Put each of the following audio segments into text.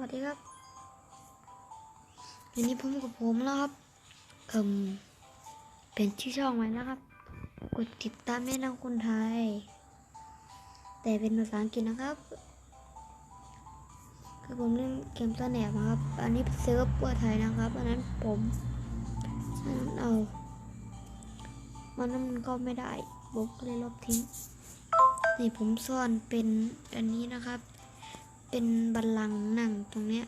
วัสดีครับวันนี้ผมกับผมแล้วครับเอ่มเป็นชื่อช่องไว้นะครับ กดติดตามแม่น้องคนไทย แต่เป็นภาษาอังกฤษนะครับคือผมเล่นเกมตัวแหนบครับ อันนี้เซิร์ฟเวอร์ไทยนะครับ อันนั้นผมอันนั้นเอา มันนั้นมันก็ไม่ได้ผมก็เลยลบทิ้ง นี่ผมซ่อนเป็นอันนี้นะครับ เป็นบัลลังก์นั่งตรงเนี้ย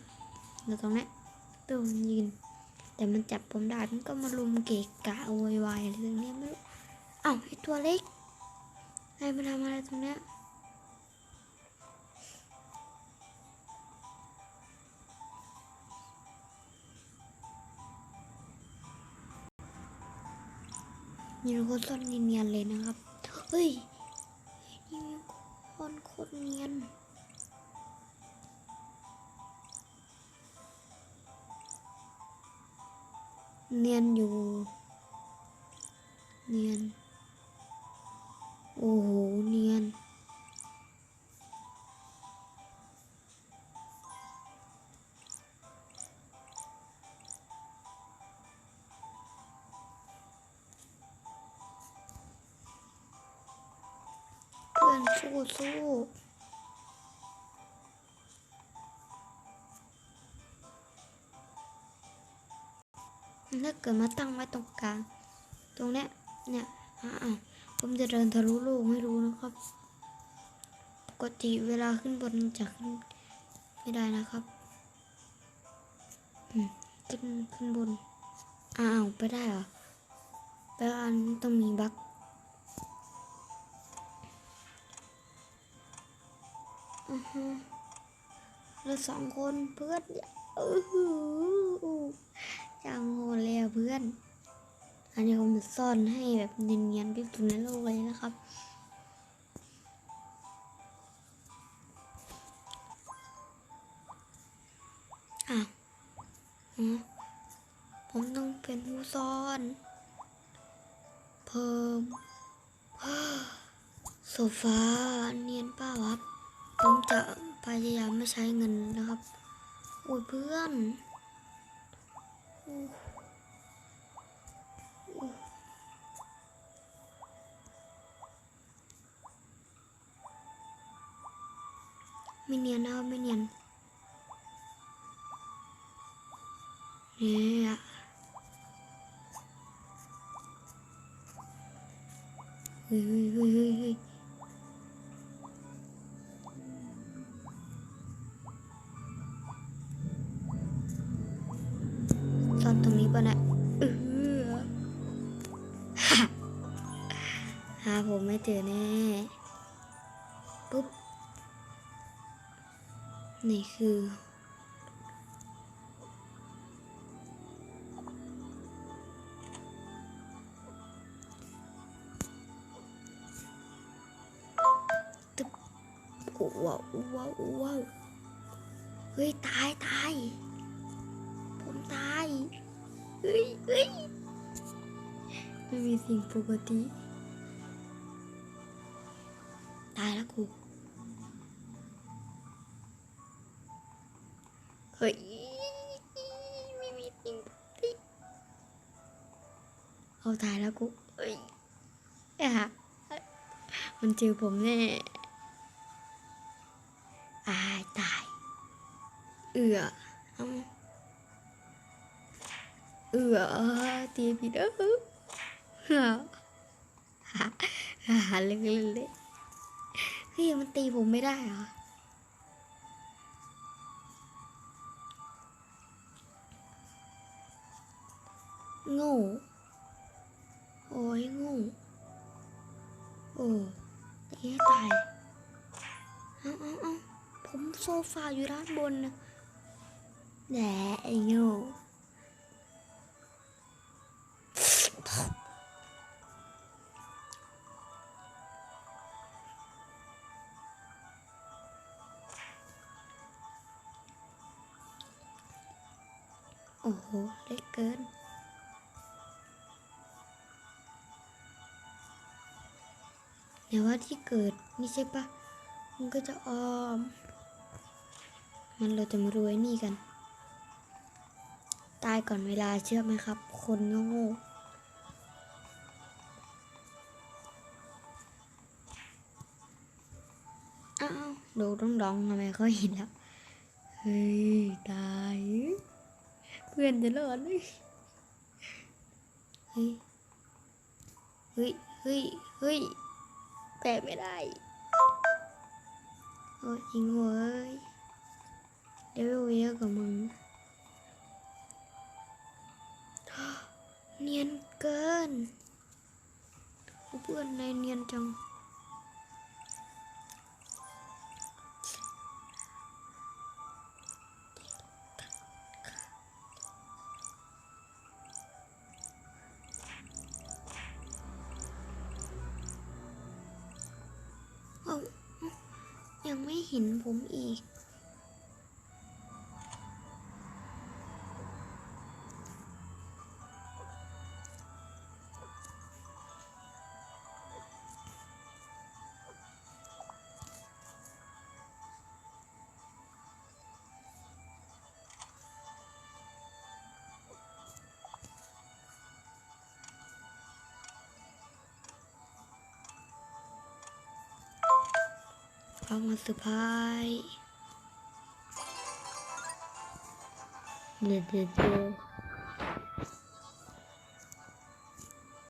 หรือตรงเนี้ยตัวมันยืน แต่มันจับผมได้มันก็มาลุมเกะกะโวยวายอะไรตรงเนี้ยไม่รู้อ้าวไอตัวเล็กไอมันทำอะไรตรงเนี้ยมีคนซ่อนเนียนๆเลยนะครับ เฮ้ย นี่มคนโคตรเนียน เนียนอยู่ เนียน โอ้โห เนียน เพื่อนสู้สู้ ถ้าเกิดมาตั้งไว้ตรงกลาง ตรงเนี้ย เนี่ยอ่าผมจะเดินทะลุโลกให้รู้นะครับ ปกติเวลาขึ้นบนจะขึ้นไม่ได้นะครับขึ้นขึ้นบน อ้าว ไปได้เหรอแปลว่าอันต้องมีบั๊กอือฮึเราสองคนเพื่อนเออหือ่อนอันนี้ผมจะซ่อนให้แบบเนียนๆที่สุดในโลกเลยนะครับ อ้าวอ๋อผมต้องเป็นผู้ซ่อน เพิ่มโซฟาเนียนป้าวครับผมจะพยายามไม่ใช้เงินนะครับโอ้ยเพื่อน โอ้โไม่เนียนนะไม่เนียนเนี่ยเฮ้ยเฮ้ยเฮ้ยเฮ้ยเฮ้ยซ่อนตรงนี้ป่ะเนี่ยเออหาผมไม่เจอแน่ปุ๊บ นี่คือ ตึ๊บว้าวว้าวว้าวเฮ้ย ตาย ตาย ผมตาย เฮ้ยเฮ้ยไม่มีสิ่งปกติ ตายแล้วกู เฮ้ยไม่มีสิ่งปิเอาตายแล้วกูเฮ้ยอะฮะมันเจอผมแน่อายตาย เอือเอาเอตีผิดเออหาหาเล่นๆเลยเฮ้ยมันตีผมไม่ได้เหรอ โง่โอ้ยโง่โอ้ตีให้ตายเอาเอาเอาผมโซฟาอยู่ด้านบนนะแหน่ไอ้โง่โอ้โหเล็กเกิน เดี๋ยวว่าที่เกิดนี่ใช่ปะมันก็จะออม มันเราจะมาดูไอ้นี่กัน ตายก่อนเวลาเชื่อไหมครับ คนโง่อ้าวดูต้องดองทำไมเขาเห็นแล้ว เฮ้ย ตาย เพื่อนจะรอดเลยเฮ้ย เฮ้ย เฮ้ย เฮ้ย แต่ไม่ได้โอ้ยจริงเว้ยเดี๋ยวเยอะกว่ามึง เนียนเกินเพื่อนในเนียนจัง ไม่เห็นผมอีก เอามาเซอร์ไพรส์เดี๋ยเดี๋ยวเดี๋ยว